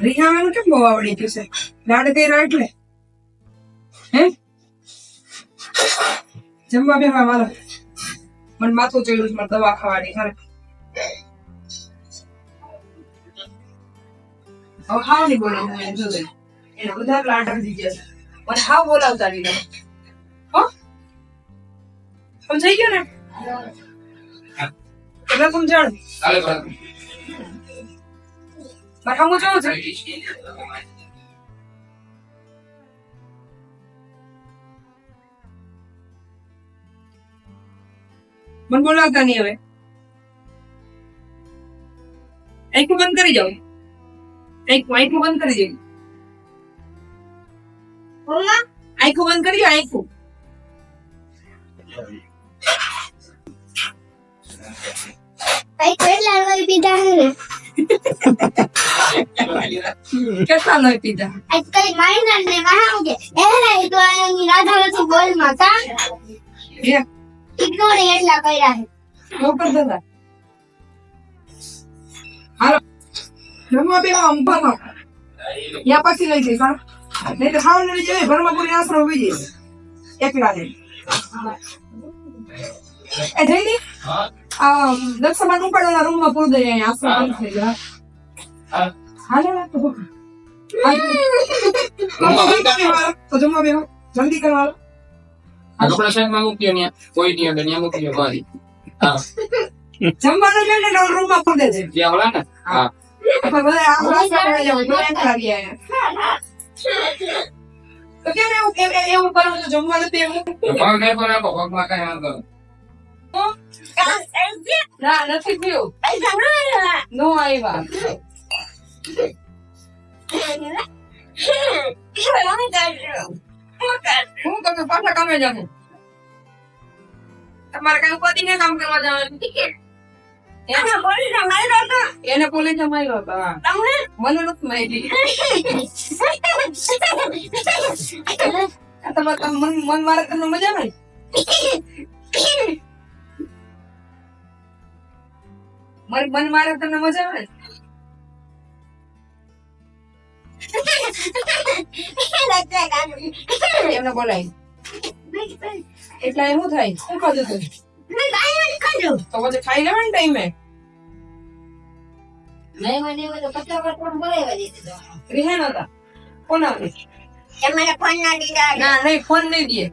રિહાવાનું કેમ બહુ આવડી ગયું છે? લાડ કર્યા એટલે હે? જમવા બેહવા મારો મને માથું ચડ્યું છે મારે દવા ખાવાની ખરે હવે હાવ નહીં બોલો હું એને જોઈ એને બધા લાડ વધી ગયા છે. મને હાવ બોલાવતા નહીં તમે હો? સમજાઈ ગયો ને? એટલે સમજાણ. મને બોલાવતા નહીં હવે આંખો બંધ કરી જાઓ આંખો આંખો બંધ કરી દેવી આંખો બંધ કરી આંખો કેટલા લોહી પીધા હે ને? કેટલા લોહી પીધા? આજ કઈ માઇનર ને મહાંગ કે એલા તો એની રાધા નથી બોલમાં કા એ ઇગ્નોર એટલા કર્યા હે ડોક્ટર દાદા હાલો. જમવા બે અંબામાં યા પછી લઈ જઈશ નહીં તો ખાવાનું લઈ જાય ઘરમાં પૂરી આશરો હોવી જોઈએ એકલા ને એ જઈ હા દક્ષમાં ઉપાડવાના રૂમમાં પૂરી દઈએ અહીંયા બંધ થઈ જાય. હા. હાલો ના તો તો જમવા બે જલ્દી કરવા આ કપડા સાઈડમાં મૂકી દો ન્યા. કોઈ નહીં અંદર ત્યાં મૂકી દો બહાર. હા. જમવાનું લઈને ડોલ રૂમમાં પૂરી દેજે ત્યાં ઓલા ને? હા. પણ એવું કરો છો જમવા નથી એવું? તો પગ નહીં પર આપો પગમાં કઈ વાંધો નહીં. ના, નથી થયું. નો આવ્યા હું તમે પાછા કામે જાઉં. તમારે કઈ ઉપાધિ ને કામ કરવા જવાનું. એને પોલીસે માર્યો હતો. મને નથી મારી તમારે તમે મન મન મારે તમને મજા નહીં મારી મન મારે તમને મજા આવે? એમને બોલાય. એટલે શું થાય? શું ખાધું તું? તો પછી ખાઈ ને ટાઈમે? રિહાન હતા આવે ના નહીં ફોન નહીં દે.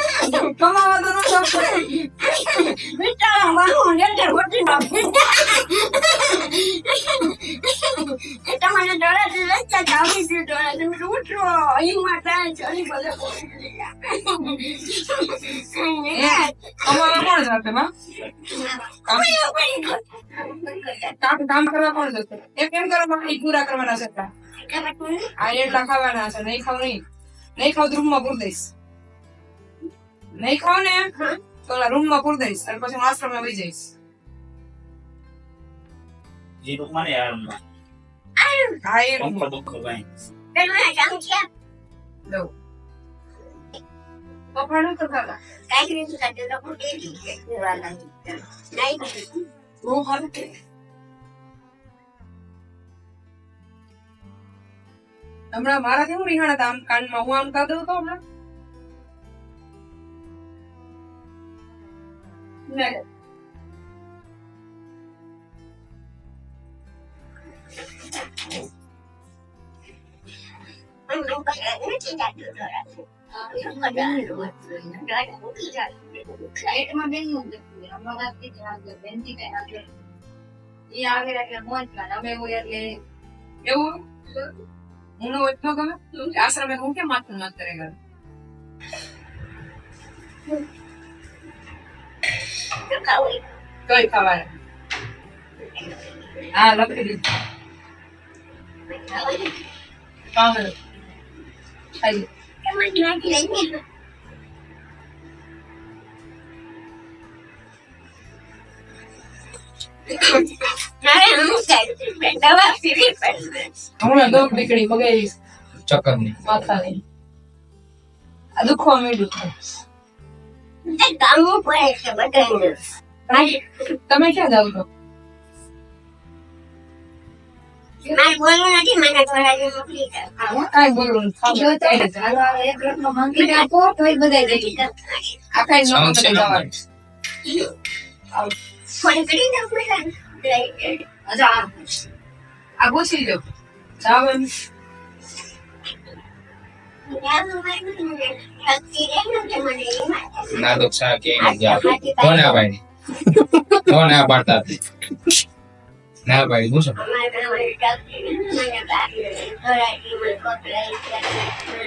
મમ્મા હું તો પડશે કમાવા તો નો શોખ છે. તમારે ડોળાથી લઈ જાય ગાવી થી ડોળાથી ઉઠો અહીં માતા ચલી બધે એ કમાવા કોણ જશે માં કામ કામ કરવા કોણ જશે એ કેમ કરવા એ પૂરા કરવાના છે એટલા. આ એટલા ખાવાના છે નહીં ખાવ નહીં નહીં ખાવ તો રૂમમાં પૂર દઈશ નહીં ખાવ ને તો ઓલા રૂમમાં પૂર દઈશ અને પછી હું આશ્રમમાં વહી જઈશ. હા એ રૂમ ભાઈ. દઉં પપ્પાનું તો હમણાં મારા કેવું રીહાણા હતા આમ કાનમાં હું આમ કાઢો તો હમણાં? ગમે આશ્રમે હું કેમ માથું ન કરે કઈ ખવાય. હા લખી દીધું. હમણાં દોક નીકળી મગાઈ ચક્કરની માથા ની દુખવા કામું પડે છે બધાને તમે ક્યાં જાવ છો? મારે બોલવું નથી મને થોડા દિવસ મોકલી દો. કાંઈ બોલવું જો તો ચાલો એક રોટલો માંગી આપો તોય બધા જતી આ કાંઈ ન સાઉન્ડ છે કરે ને? જવાનું. ફોન કરી દો પેલા. અચ્છા આ- આ પૂછી લો જવાનું ના તો શા કે પાડતા? ના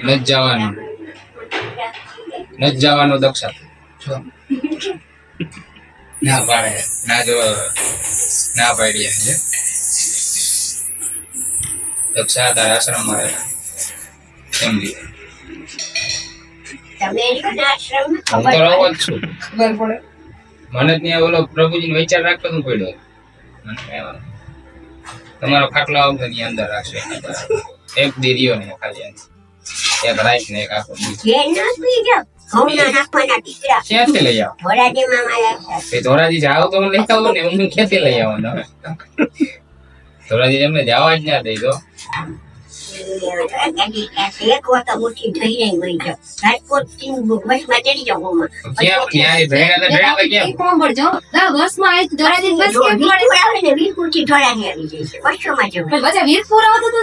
નથી જવાનું. નથી જવાનું દક્ષા. ના પાડે ના જો. ના પાડી દક્ષા તારા આશ્રમ મારે સમજી હું તો રહો જ છું. મને ત્યાં ઓલો પ્રભુજીનો વિચાર રાખતો હું પડ્યો. તમારો ખાટલો આવતો ની અંદર રાખશો એક દીરીઓ ને ખાલી એમ. એક રાઈસ ને એક આખો ક્યાંથી લઈ આવો? એ ધોરાજી જાઓ તો હું લઈ આવો ને હું ક્યાંથી લઈ આવો હવે? ધોરાજી એમને જવા જ ના દઈ તો એક વાર મોટી થઈ રહી હોય છે રાજકોટથી બસમાં ચડી જાવ હું ક્યાં ક્યાં એ ભેગા તો ભેગા તો કેમ સાંભળજો ના બસમાં ધોરાજી બસ કેમ મળે જવું બધા વીરપુર આવે ને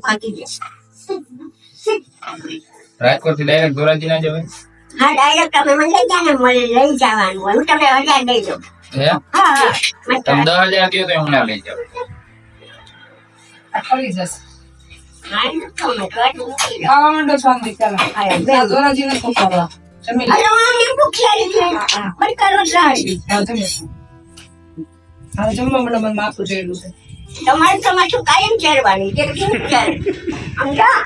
ભાગી જાય. રાજકોટથી ડાયરેક્ટ ધોરાજી ના જવાય હા ડાયરેક્ટ તમે મને લઈ જાને મને લઈ જવાનું હું તમને હજાર દઈ દઉં હે હા તમે દસ હજાર દો તો હું લઈ જાઉં આ ખરી જશે હા, નથી મેં તો આટલું મૂકી દઉં. ખાવા માંડો શાંતિ ચાલો હા, આ ધોરાજીને શું કરવા જમી લો. અરે, હું આમને ભૂખ્યા રહી છું. મને કરો સારી. હા, જમી લો. હવે જમવા મને મને માથું ચડ્યું છે તમારે તો કાયમ ચડવાનું છે કેમ? સમજા?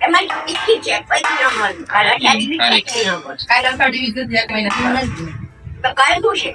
તો ટીકી છે, પછી ન મળે. કાલે અટાડી ટીકી ન મળે. કાલે અઠવાડિયું જ નથી, એક તો કાલે શું છે?